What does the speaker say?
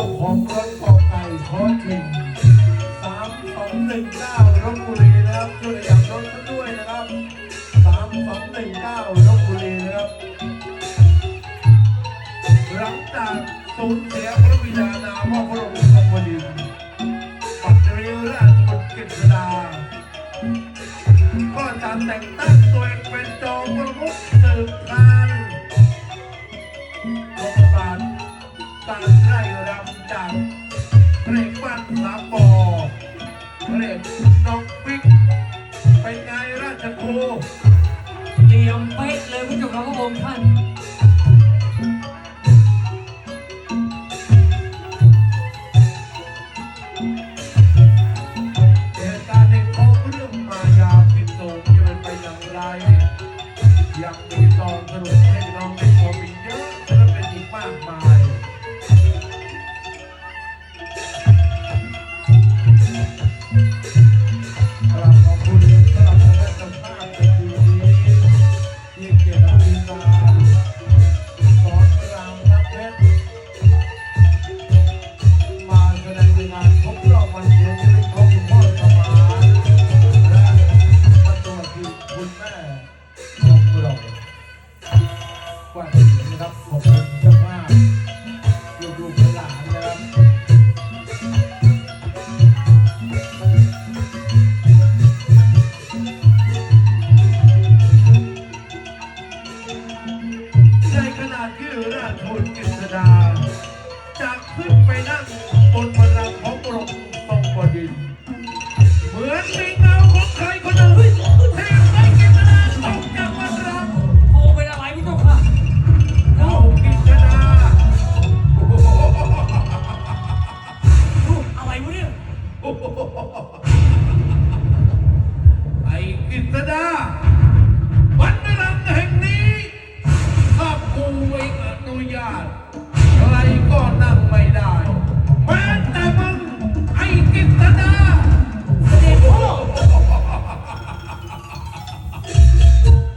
จ้าของรถกอไก่ทอถึงสามสองหนึ่งเก้ารบบุรีนะครับช่วยดับรถกันด้วยนะครับสามสองหนึ่งเก้ารบบุรีนะครับหลังจากสูญเสียพระวิดานาพ่อพระองค์ทรงบดินปัตตรีราชบุตรกฤษดาก็จะแต่งตั้งตัวเองเป็นจอมประมุขสืบทาน เพลงบ้านสามปอเพลงน้องปิ๊กเป็นไงราชครูเตรียมเป๊ะเลยพระเจ้าค่ะพระองค์ท่านเหตุการณ์ในของเรื่องมายาพิษโสมจะเป็นไปอย่างไรยังมีตอนสรุปให้ คุณแม่ของเราว่าถึงนะครับขอบคุณเจ้าภาพลูกๆหลานนะครับในขณะที่ราชบุตรกฤษดาจะขึ้นไปนั่ง